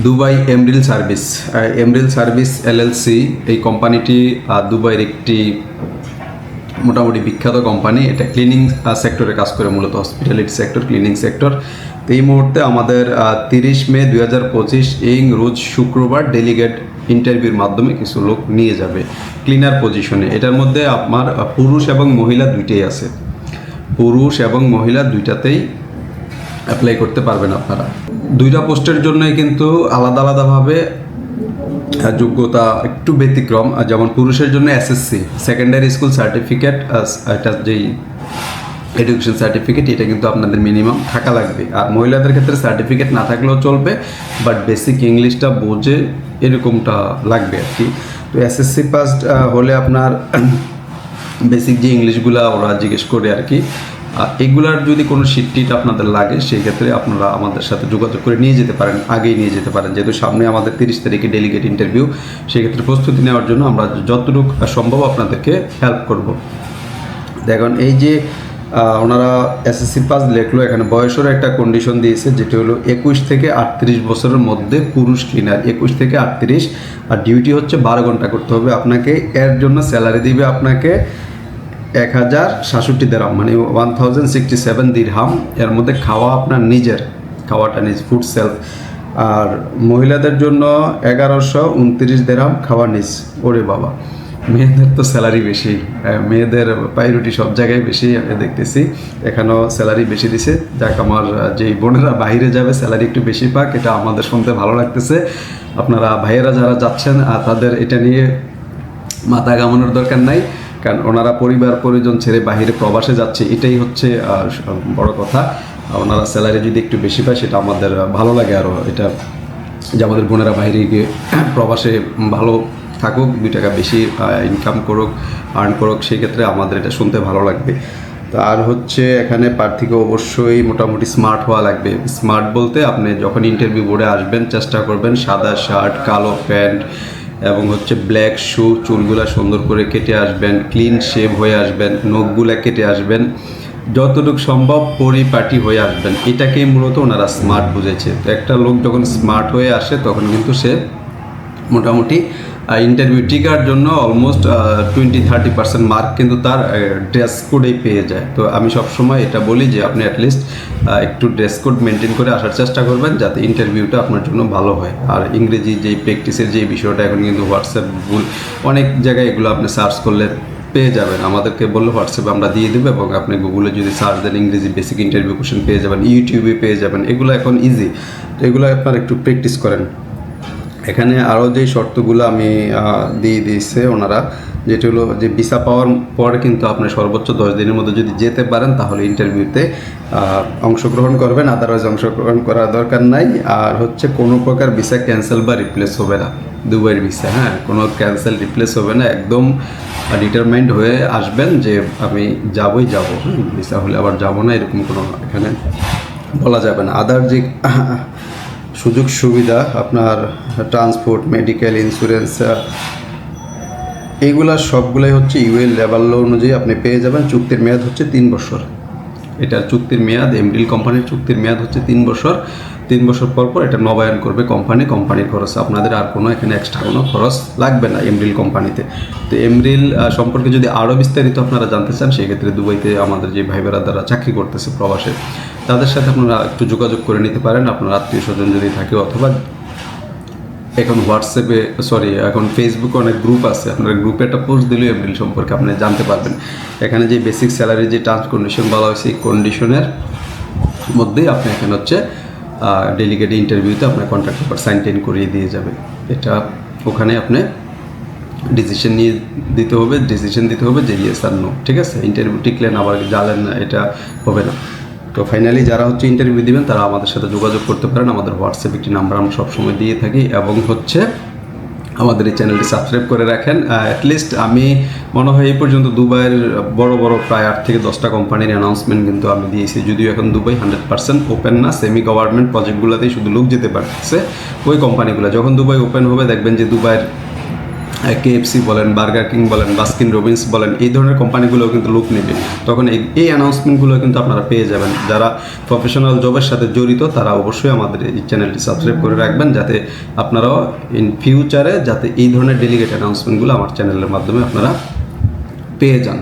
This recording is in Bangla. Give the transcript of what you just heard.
Dubai Emril service Emril service LLC, এই কোম্পানিটি দুবাইয়ের একটি মোটামুটি বিখ্যাত কোম্পানি। এটা ক্লিনিং সেক্টরে কাজ করে, মূলত হসপিটালিটি সেক্টর ক্লিনিং সেক্টর এই মুহূর্তে আমাদের তিরিশ মে দুই হাজার পঁচিশ এই রোজ শুক্রবার ডেলিগেট ইন্টারভিউর মাধ্যমে কিছু লোক নিয়ে যাবে ক্লিনার পজিশনে এটার মধ্যে আপনার পুরুষ এবং মহিলা দুইটাই আছে। পুরুষ এবং মহিলা দুইটাতেই অ্যাপ্লাই করতে পারবেন আপনারা। দুইটা পোস্টের জন্যই কিন্তু আলাদা আলাদাভাবে যোগ্যতা একটু ব্যতিক্রম যেমন পুরুষের জন্য এসএসসি সেকেন্ডারি স্কুল সার্টিফিকেট এটা যেই এডুকেশন সার্টিফিকেট এটা কিন্তু আপনাদের মিনিমাম থাকা লাগবে। আর মহিলাদের ক্ষেত্রে সার্টিফিকেট না থাকলেও চলবে বাট বেসিক ইংলিশটা বোঝে এরকমটা লাগবে আর কি। তো এসএসসি পাস হলে আপনার বেসিক যে ইংলিশগুলো ওরা জিজ্ঞেস করে আর কি। এগুলার যদি কোনো শিট টিট আপনাদের লাগে সেই ক্ষেত্রে আপনারা আমাদের সাথে যোগাযোগ করে নিয়ে যেতে পারেন, আগেই নিয়ে যেতে পারেন। যেহেতু সামনে আমাদের তিরিশ তারিখে ডেলিগেট ইন্টারভিউ সেক্ষেত্রে প্রস্তুতি নেওয়ার জন্য আমরা যতটুকু সম্ভব আপনাদেরকে হেল্প করব। দেখুন, এই যে ওনারা এসএসসি পাস লেখলো, এখানে বয়সের একটা কন্ডিশন দিয়েছে, যেটি হলো একুশ থেকে আটত্রিশ বছরের মধ্যে পুরুষ ক্লিনার একুশ থেকে আটত্রিশ, আর ডিউটি হচ্ছে বারো ঘণ্টা করতে হবে। আপনাকে এর জন্য স্যালারি দিবে আপনাকে এক হাজার সাতষট্টি দেরাম মানে one thousand sixty seven dirham. এর মধ্যে খাওয়া আপনার নিজের, খাওয়াটা নিজ ফুড সেলফ আর মহিলাদের জন্য এগারোশো উনত্রিশ দেরাম খাওয়া নিজ। ওরে বাবা, মেয়েদের তো স্যালারি বেশি মেয়েদের পাইরুটি সব জায়গায় বেশি দেখতেছি। এখানেও স্যালারি বেশি দিছে। যাক, আমার যেই বোনেরা বাইরে যাবে স্যালারি একটু বেশি পাক, এটা আমাদের শুনতে ভালো লাগতেছে। আপনারা ভাইয়েরা যারা যাচ্ছেন তাদের এটা নিয়ে মাথা ঘামানোর দরকার নাই। কারণ ওনারা পরিবার পরিজন ছেড়ে বাহিরে প্রবাসে যাচ্ছে, এটাই হচ্ছে বড় কথা। ওনারা স্যালারি যদি একটু বেশি পায়, সেটা আমাদের ভালো লাগে আরও এটা যে আমাদের বোনেরা বাইরে গিয়ে প্রবাসে ভালো থাকুক, দুই টাকা বেশি ইনকাম করুক আর্ন করুক, সেই ক্ষেত্রে আমাদের এটা শুনতে ভালো লাগবে। আর হচ্ছে এখানে প্রার্থীকে অবশ্যই মোটামুটি স্মার্ট হওয়া লাগবে। স্মার্ট বলতে আপনি যখন ইন্টারভিউ বোর্ডে আসবেন, চেষ্টা করবেন সাদা শার্ট, কালো প্যান্ট এবং হচ্ছে ব্ল্যাক শু চুলগুলা সুন্দর করে কেটে আসবেন ক্লিন শেভ হয়ে আসবেন, নখগুলা কেটে আসবেন, যতটুকু সম্ভব পরিপাটি হয়ে আসবেন। এটাকেই মূলত ওনারা স্মার্ট বুঝেছে। তো একটা লোক যখন স্মার্ট হয়ে আসে, তখন কিন্তু সে মোটামুটি ইন্টারভিউ টিকার জন্য almost twenty thirty percent mark কিন্তু তার ড্রেস কোডেই পেয়ে যায়। তো আমি সবসময় এটা বলি যে আপনি অ্যাটলিস্ট একটু ড্রেস কোড মেনটেন করে আসার চেষ্টা করবেন যাতে ইন্টারভিউটা আপনার জন্য ভালো হয়। আর ইংরেজি যেই প্র্যাকটিসের যে বিষয়টা, এখন কিন্তু হোয়াটসঅ্যাপ গুগল অনেক জায়গায় এগুলো আপনি সার্চ করলে পেয়ে যাবেন। আমাদেরকে বললে হোয়াটসঅ্যাপে আমরা দিয়ে দেবো এবং আপনি গুগলে যদি সার্চ দেন ইংরেজি বেসিক ইন্টারভিউ কোশ্চেন পেয়ে যাবেন ইউটিউবে পেয়ে যাবেন, এগুলো এখন ইজি তো এগুলো আপনার একটু প্র্যাকটিস করেন। এখানে আরও যে শর্তগুলো আমি দিয়ে দিয়েছে ওনারা, যেটি হলো যে ভিসা পাওয়ার পরে কিন্তু আপনি সর্বোচ্চ দশ দিনের মধ্যে যদি যেতে পারেন, তাহলে ইন্টারভিউতে অংশগ্রহণ করবেন। আদারওয়াইজ অংশগ্রহণ করার দরকার নাই। আর হচ্ছে কোনো প্রকার ভিসা ক্যান্সেল বা রিপ্লেস হবে না। দুবাইয়ের ভিসা হ্যাঁ কোনো ক্যান্সেল, রিপ্লেস হবে না। একদম ডিটারমাইন্ড হয়ে আসবেন যে আমি যাবই যাব ভিসা হলে আবার যাব না, এরকম কোনো এখানে বলা যাবে না। আদার যে সুযোগ সুবিধা, আপনার ট্রান্সপোর্ট মেডিকেল ইন্স্যুরেন্স এইগুলা সবগুলাই হচ্ছে ইউএল লেবার লেভেল অনুযায়ী আপনি পেয়ে যাবেন। চুক্তির মেয়াদ হচ্ছে তিন বছর। এটা চুক্তির মেয়াদ এমডিল কোম্পানির চুক্তির মেয়াদ হচ্ছে তিন বছর। তিন বছর পর পর এটা নবায়ন করবে কোম্পানি কোম্পানির খরচ। আপনাদের আর কোনো এখানে এক্সট্রা কোনো খরচ লাগবে না এমরিল কোম্পানিতে তো এমরিল সম্পর্কে যদি আরও বিস্তারিত আপনারা জানতে চান, সেক্ষেত্রে দুবাইতে আমাদের যে ভাই দ্বারা চাকরি করতেছে প্রবাসে, তাদের সাথে আপনারা একটু যোগাযোগ করে নিতে পারেন। আপনার আত্মীয় স্বজন যদি থাকে অথবা এখন হোয়াটসঅ্যাপে সরি এখন ফেসবুকে অনেক গ্রুপ আছে। আপনার গ্রুপে একটা পোস্ট দিলেও এপ্রিল সম্পর্কে আপনি জানতে পারবেন। এখানে যে বেসিক স্যালারি যে টার্মস কন্ডিশন বলা হয়েছে এই কন্ডিশনের মধ্যেই আপনি এখানে হচ্ছে ডেলিগেট ইন্টারভিউতে আপনার কন্ট্রাক্ট পেপার সাইন টেন করিয়ে দিয়ে যাবে। এটা ওখানে আপনি ডিসিশন নিয়ে দিতে হবে ডিসিশন দিতে হবে যে ইয়েস আর নো ঠিক আছে? ইন্টারভিউ টিকলেন আবার জানেন না, এটা হবে না। তো ফাইনালি যারা হচ্ছে ইন্টারভিউ দিবেন, তারা আমাদের সাথে যোগাযোগ করতে পারেন। আমাদের হোয়াটসঅ্যাপ একটি নাম্বার আমরা সবসময় দিয়ে থাকি এবং হচ্ছে আমাদের এই চ্যানেলটি সাবস্ক্রাইব করে রাখেন। অ্যাটলিস্ট আমি মনে হয় এই পর্যন্ত দুবাইয়ের বড় বড় প্রায় আট থেকে দশটা কোম্পানির অ্যানাউন্সমেন্ট কিন্তু আমি দিয়েছি। যদিও এখন দুবাই হান্ড্রেড পার্সেন্ট ওপেন না সেমি গভর্নমেন্ট প্রজেক্টগুলোতেই শুধু লোক যেতে পারছে ওই কোম্পানিগুলো যখন দুবাই ওপেন হবে দেখবেন যে দুবাইয়ের কেএফসি বলেন বার্গার কিং বলেন বাস্কিন রবিন্স বলেন, এই ধরনের কোম্পানিগুলোও কিন্তু লুক নেবে। তখন এই এই অ্যানাউন্সমেন্টগুলো কিন্তু আপনারা পেয়ে যাবেন। যারা প্রফেশনাল জবের সাথে জড়িত, তারা অবশ্যই আমাদের এই চ্যানেলটি সাবস্ক্রাইব করে রাখবেন, যাতে আপনারাও ইন ফিউচারে যাতে এই ধরনের ডেলিগেট অ্যানাউন্সমেন্টগুলো আমার চ্যানেলের মাধ্যমে আপনারা পেয়ে যান।